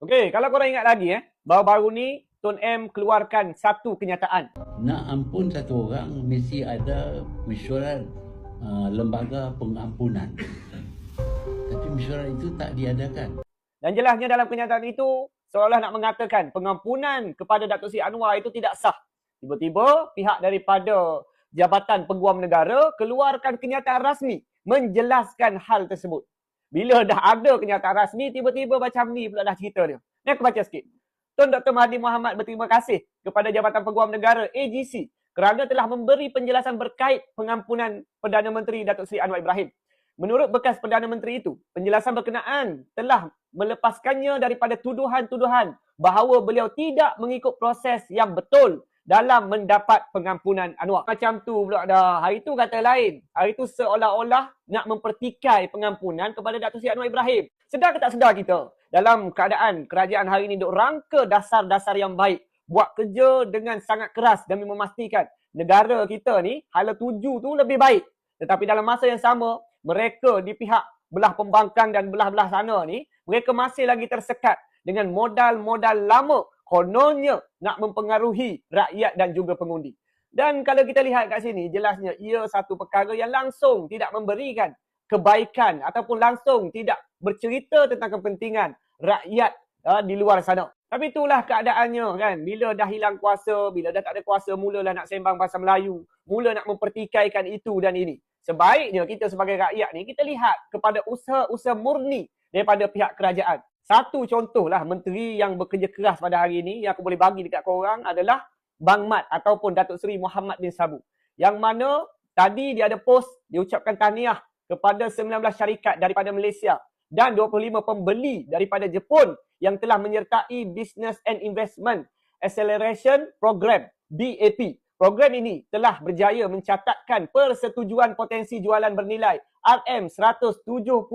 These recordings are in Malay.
Okey, kalau korang ingat lagi eh, baru-baru ni Tun M keluarkan satu kenyataan. Nak ampun satu orang mesti ada mesyuarat uh, lembaga pengampunan. Tapi mesyuarat itu tak diadakan. Dan jelasnya dalam kenyataan itu seolah nak mengatakan pengampunan kepada Datuk Seri Anwar itu tidak sah. Tiba-tiba pihak daripada Jabatan Peguam Negara keluarkan kenyataan rasmi menjelaskan hal tersebut. Bila dah ada kenyataan rasmi, tiba-tiba macam ni pula dah cerita dia. Ni aku baca sikit. Tun Dr. Mahathir Mohamad berterima kasih kepada Jabatan Peguam Negara AGC kerana telah memberi penjelasan berkait pengampunan Perdana Menteri Datuk Seri Anwar Ibrahim. Menurut bekas Perdana Menteri itu, penjelasan berkenaan telah melepaskannya daripada tuduhan-tuduhan bahawa beliau tidak mengikut proses yang betul dalam mendapat pengampunan Anwar. Macam tu pula dah. Hari tu kata lain. Hari tu seolah-olah nak mempertikai pengampunan kepada Datuk Seri Anwar Ibrahim. Sedar ke tak sedar kita? Dalam keadaan kerajaan hari ini duk rangka dasar-dasar yang baik. Buat kerja dengan sangat keras demi memastikan negara kita ni hala tuju tu lebih baik. Tetapi dalam masa yang sama, mereka di pihak belah pembangkang dan belah-belah sana ni, mereka masih lagi tersekat dengan modal-modal lama kononnya nak mempengaruhi rakyat dan juga pengundi. Dan kalau kita lihat kat sini, jelasnya ia satu perkara yang langsung tidak memberikan kebaikan ataupun langsung tidak bercerita tentang kepentingan rakyat uh, di luar sana. Tapi itulah keadaannya kan. Bila dah hilang kuasa, bila dah tak ada kuasa, mulalah nak sembang pasal Melayu. Mula nak mempertikaikan itu dan ini. Sebaiknya kita sebagai rakyat ni, kita lihat kepada usaha-usaha murni daripada pihak kerajaan. Satu contohlah menteri yang bekerja keras pada hari ini yang aku boleh bagi dekat korang adalah Bang Mat ataupun Datuk Seri Muhammad bin Sabu. Yang mana tadi dia ada post, dia ucapkan tahniah kepada 19 syarikat daripada Malaysia dan 25 pembeli daripada Jepun yang telah menyertai Business and Investment Acceleration Program BAP. Program ini telah berjaya mencatatkan persetujuan potensi jualan bernilai RM170.9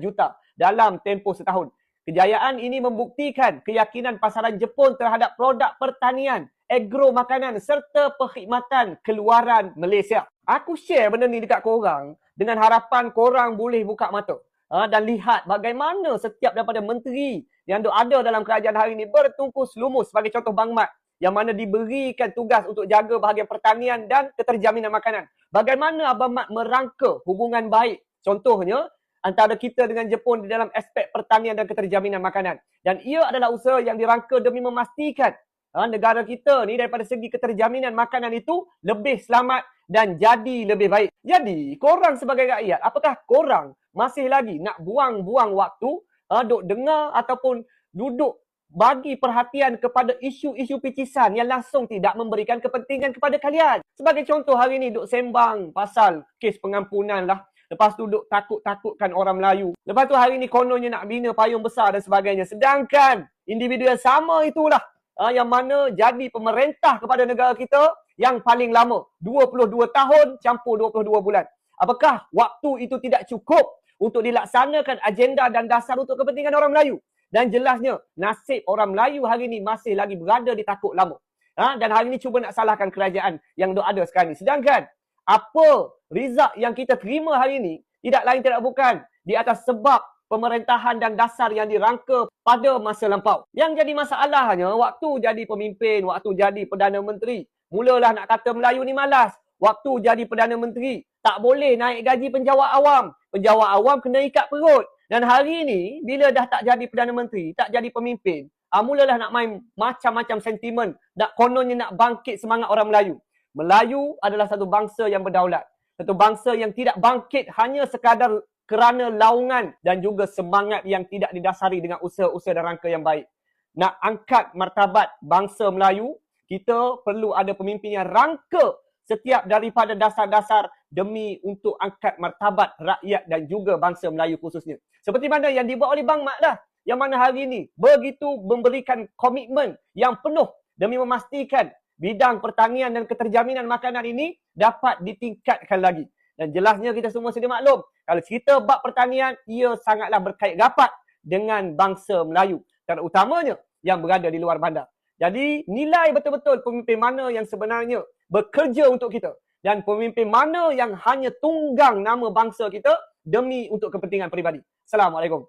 juta dalam tempoh setahun. Kejayaan ini membuktikan keyakinan pasaran Jepun terhadap produk pertanian, agro makanan serta perkhidmatan keluaran Malaysia. Aku share benda ni dekat korang dengan harapan korang boleh buka mata ha, dan lihat bagaimana setiap daripada menteri yang ada dalam kerajaan hari ini bertungkus lumus sebagai contoh Bang Mat yang mana diberikan tugas untuk jaga bahagian pertanian dan keterjaminan makanan. Bagaimana Abang Mat merangka hubungan baik? Contohnya, antara kita dengan Jepun di dalam aspek pertanian dan keterjaminan makanan. Dan ia adalah usaha yang dirangka demi memastikan ha, negara kita ni daripada segi keterjaminan makanan itu lebih selamat dan jadi lebih baik. Jadi, korang sebagai rakyat, apakah korang masih lagi nak buang-buang waktu ha, duk dengar ataupun duduk bagi perhatian kepada isu-isu picisan yang langsung tidak memberikan kepentingan kepada kalian. Sebagai contoh hari ini duk sembang pasal kes pengampunan lah Lepas tu duk takut-takutkan orang Melayu. Lepas tu hari ni kononnya nak bina payung besar dan sebagainya. Sedangkan individu yang sama itulah uh, yang mana jadi pemerintah kepada negara kita yang paling lama. 22 tahun campur 22 bulan. Apakah waktu itu tidak cukup untuk dilaksanakan agenda dan dasar untuk kepentingan orang Melayu? Dan jelasnya nasib orang Melayu hari ini masih lagi berada di takut lama. Ha? Dan hari ini cuba nak salahkan kerajaan yang ada sekarang ini. Sedangkan apa result yang kita terima hari ini tidak lain tidak bukan di atas sebab pemerintahan dan dasar yang dirangka pada masa lampau. Yang jadi masalahnya waktu jadi pemimpin, waktu jadi Perdana Menteri, mulalah nak kata Melayu ni malas. Waktu jadi Perdana Menteri, tak boleh naik gaji penjawat awam. Penjawat awam kena ikat perut. Dan hari ini, bila dah tak jadi Perdana Menteri, tak jadi pemimpin, ah, mulalah nak main macam-macam sentimen. Nak kononnya nak bangkit semangat orang Melayu. Melayu adalah satu bangsa yang berdaulat. Satu bangsa yang tidak bangkit hanya sekadar kerana laungan dan juga semangat yang tidak didasari dengan usaha-usaha dan rangka yang baik. Nak angkat martabat bangsa Melayu, kita perlu ada pemimpin yang rangka setiap daripada dasar-dasar demi untuk angkat martabat rakyat dan juga bangsa Melayu khususnya. Seperti mana yang dibuat oleh Bang Mat lah. Yang mana hari ini begitu memberikan komitmen yang penuh demi memastikan bidang pertanian dan keterjaminan makanan ini dapat ditingkatkan lagi. Dan jelasnya kita semua sedia maklum, kalau cerita bab pertanian, ia sangatlah berkait rapat dengan bangsa Melayu. Terutamanya yang berada di luar bandar. Jadi nilai betul-betul pemimpin mana yang sebenarnya bekerja untuk kita. Dan pemimpin mana yang hanya tunggang nama bangsa kita demi untuk kepentingan peribadi. Assalamualaikum.